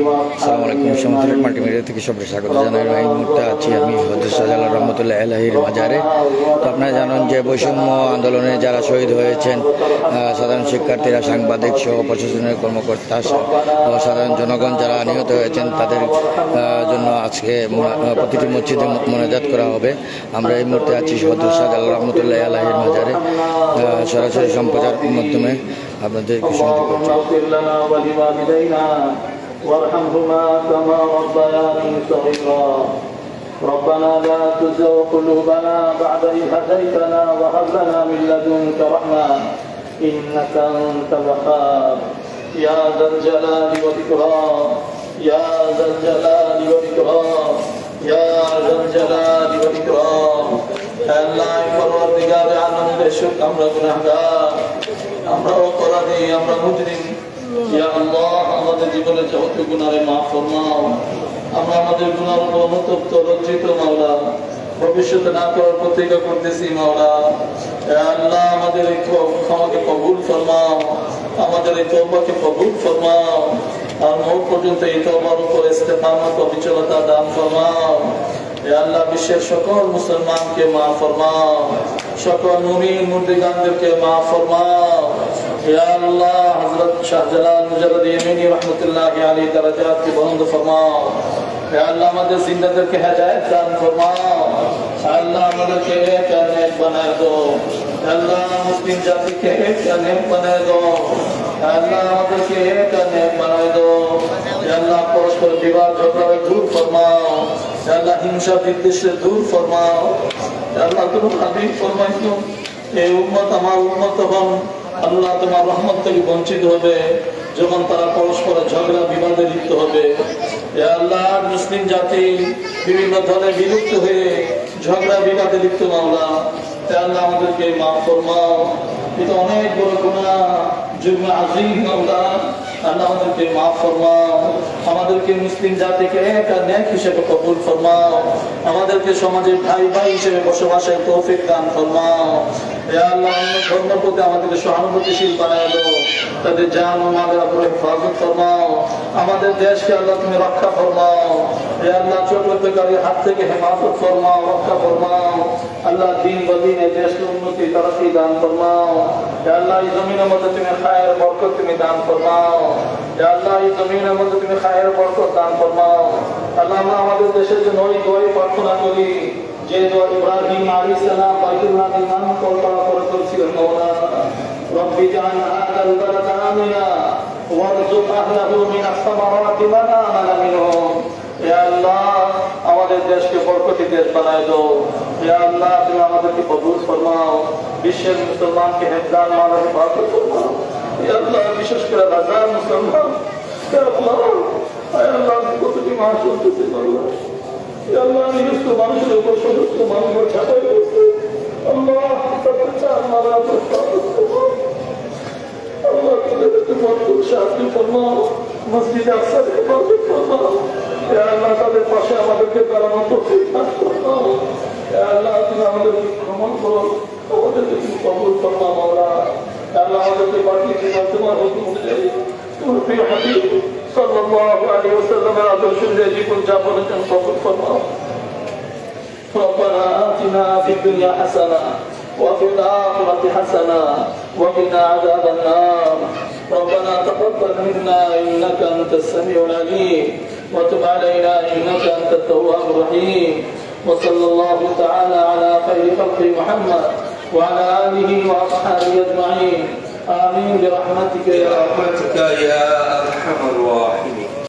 আসসালামু আলাইকুম সমুদ্রের মাল্টিমিডিয়া থেকে সবাই স্বাগত জানাই। এই মুহূর্তে আছি আমি হজরত শাহজালাল রহমতুল্লাহ আলহির মাজারে তো আপনারা জানেন যে বৈষম্য আন্দোলনে যারা শহীদ হয়েছেন সাধারণ শিক্ষার্থীরা, সাংবাদিক সহ প্রশাসনের কর্মকর্তা সহ সাধারণ জনগণ যারা নিহত হয়েছেন, তাদের জন্য আজকে প্রতিটি মসজিদে মোনাজাত করা হবে। আমরা এই মুহূর্তে আছি হজরত শাহজালাল রহমতুল্লাহ আলহির মাজারে সরাসরি সম্প্রচার মাধ্যমে আপনাদেরকে সংযোগ করছি واغفر لنا ولوالدينا وارحمهما كما ربياني صغيرا ربنا لا تزغ قلوبنا بعد إذ هديتنا وهب لنا من لدنك رحمة إنك أنت الوهاب يا ذا الجلال والإكرام يا ذا الجلال والإكرام يا ذا الجلال والإكرام আল্লাহ পরবর্তীকারে আনন্দের সুখ আমরা গুনাহগার আমরা অপরাধী আমরা মুজরিম ইয়া আল্লাহ আমাদের জীবনে যত গুনারে মাফ ফরমাও। আমরা আমাদের গুনার উপর অনুতপ্ত মাওলা। ভবিষ্যতে না করার প্রতিজ্ঞা করতেছি মাওলা। আল্লাহ, আমাদের এই ক্ষমাকে কবুল ফরমাও। আমাদের এই তওবাকে কবুল ফরমাও। আর পর্যন্ত এই তওবার উপর দান ফরমাও। আল্লাহ, বিশ্বের সকল মুসলমানকে মা ফরমাও। সকল মুমিন মুর্দিগানদেরকে মা ফরমাও। হে আল্লাহ হযরত শাহজালাল মুজাদ্দিদ ইয়ামিনী রাহমাতুল্লাহি আলাইহি দরাজাতকে বুলন্দ ফরমাও হে আল্লাহ আমাদের জিন্দাদেরকে হেদায়েত দান ফরমাও হে আল্লাহ আমাদেরকে এক নেক বানায় দো হে আল্লাহ মুসলিম জাতিকে এক নেক বানায় দো হে আল্লাহ আমাদেরকে এক নেক বানায় দো হে আল্লাহ পরস্পর বিবাদ ঝগড়া দূর ফরমাও হে আল্লাহ হিংসা বিদ্বেষে দূর ফরমাও হে আল্লাহ তুমি হাবিব ফরমাইছো এই উম্মত আমার উম্মত হন আল্লাহ তোমার রহমত থেকে বঞ্চিত হবে। যখন তারা পরস্পর ঝগড়া, বিবাদে লিপ্ত হবে। আল্লাহ, মুসলিম জাতি বিভিন্ন দলে বিলুপ্ত হয়ে ঝগড়া, বিবাদে লিপ্ত মাওলা। এ আল্লাহ, আমাদেরকে মাফ ফরমাও। এটা অনেক বড় গুণা যুগ্ম আজিম মাওলা, আল্লাহ আমাদেরকে মাফ ফরমাও। আমাদেরকে মুসলিম জাতিকে একটা ন্যাক হিসেবে কবুল ফরমাও। আমাদেরকে সমাজের ভাই ভাই হিসেবে বসবাসের তৌফিক দান ফরমাও। আল্লাহ অন্য প্রতি আমাদেরকে সহানুভূতিশীল দাও তাদের জান ও মালের উপরে হেফাজত ফরমাও। আমাদের দেশকে আল্লাহ তুমি রক্ষা ফরমাও। হে আল্লাহ চক্রবর্তীকারী হাত থেকে হেফাজত ফরমাও, রক্ষা ফরমাও। আল্লাহ দিন বদিন এই দেশকে উন্নতি তরফি দান ফরমাও। হে আল্লাহ, এই জমিনের মধ্যে তুমি খায়ের বরকত তুমি দান ফরমাও। হে আল্লাহ, এই জমিনের মধ্যে তুমি খায়ের বরকত দান ফরমাও। আল্লাহ, আমরা আমাদের দেশের জন্য ওই দোয়াই প্রার্থনা করি। যেহেতু ইব্রাহিম আলী সালাম, বাইতুল্লাহ ইমান কল্পনা করে করছিলেন মৌলা রব্বি জান হাদাল বালাদ আমিনা ওয়ারজুক আহলাহু মিনাস সামারাতি ওয়া মা আমালা মিনহুম। ইয়া আল্লাহ, আমাদের দেশকে বরকতি দেশ বানায় দাও। ইয়া আল্লাহ, তুমি আমাদেরকে কবুল ফরমাও। বিশ্বের মুসলমানকে হেদান মানার বাধ্য ফরমাও ইয়া আল্লাহ, বিশেষ করে হাজার মুসলমান। ইয়া আল্লাহ আল্লাহ কতটি মাস চলতেছে আল্লাহ আল্লাহ নিরস্ত মানুষের উপর সমস্ত মানুষের ছাপাই করছে। আল্লাহ আল্লাহ ভরপুর সাহায্য ফরমাও মসজিদ আকসার হেফাজত ফরমাও আল্লাহ, তাদের পাশে আমাদেরকে দাঁড়ানো তৌফিক দান ফরমাও আল্লাহ, তুমি আমাদেরকে ক্ষমা করো। আমাদেরকে তুমি কবুল ফরমাও মাওলা। আল্লাহ, আমাদেরকে বাকি জীবন তোমার হুকুম অনুযায়ী। তোমার প্রিয় হাবিব সাল্লাল্লাহু আলাইহি ওয়াসাল্লামের আদর্শ অনুযায়ী জীবন যাপনের জন্য কবুল ফরমাও ربنا آتنا في الدنيا حسنة وفي الآخرة حسنة وقنا عذاب النار ربنا تقبل منا إنك أنت السميع العليم وتب علينا إنك أنت التواب الرحيم وصلى الله تعالى على خير خلق محمد وعلى آله وأصحابه أجمعين آمين برحمتك يا أرحم برحمتك يا أرحم الراحمين.